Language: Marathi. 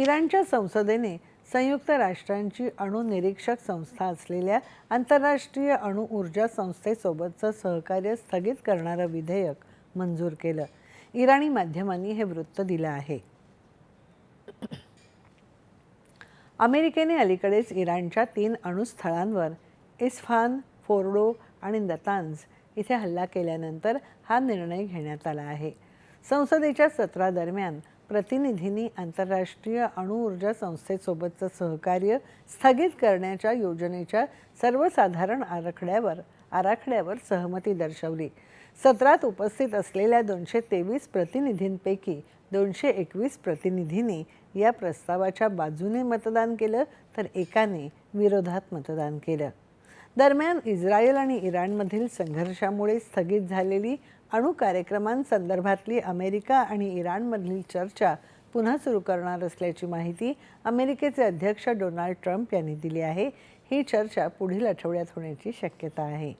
इराणच्या संसदेने संयुक्त राष्ट्रांची अणुनिरीक्षक संस्था असलेल्या आंतरराष्ट्रीय अणु ऊर्जा संस्थेसोबतचं सहकार्य स्थगित करणारं विधेयक मंजूर केलं. इराणी माध्यमांनी हे वृत्त दिलं आहे. अमेरिकेने अलीकडेच इराणच्या तीन अणुस्थळांवर इस्फान फोर्डो आणि दतांज इथे हल्ला केल्यानंतर हा निर्णय घेण्यात आला आहे. संसदेच्या सत्रादरम्यान प्रतिनिधींनी आंतरराष्ट्रीय अणुऊर्जा संस्थेसोबतचं सहकार्य स्थगित करण्याच्या योजनेच्या सर्वसाधारण आराखड्यावर आराखड्यावर सहमती दर्शवली. सत्रात उपस्थित असलेल्या दोनशे तेवीस प्रतिनिधींपैकी दोनशे एकवीस प्रतिनिधींनी या प्रस्तावाच्या बाजूने मतदान केलं तर एकाने विरोधात मतदान केलं. दरम्यान इस्रायल आणि इराणमधील संघर्षामुळे स्थगित झालेली अणु कार्यक्रमांसंदर्भातली अमेरिका आणि इराणमधील चर्चा पुन्हा सुरू करणार असल्याची माहिती अमेरिकेचे अध्यक्ष डोनाल्ड ट्रम्प यांनी दिली आहे. ही चर्चा पुढील आठवड्यात होण्याची शक्यता आहे.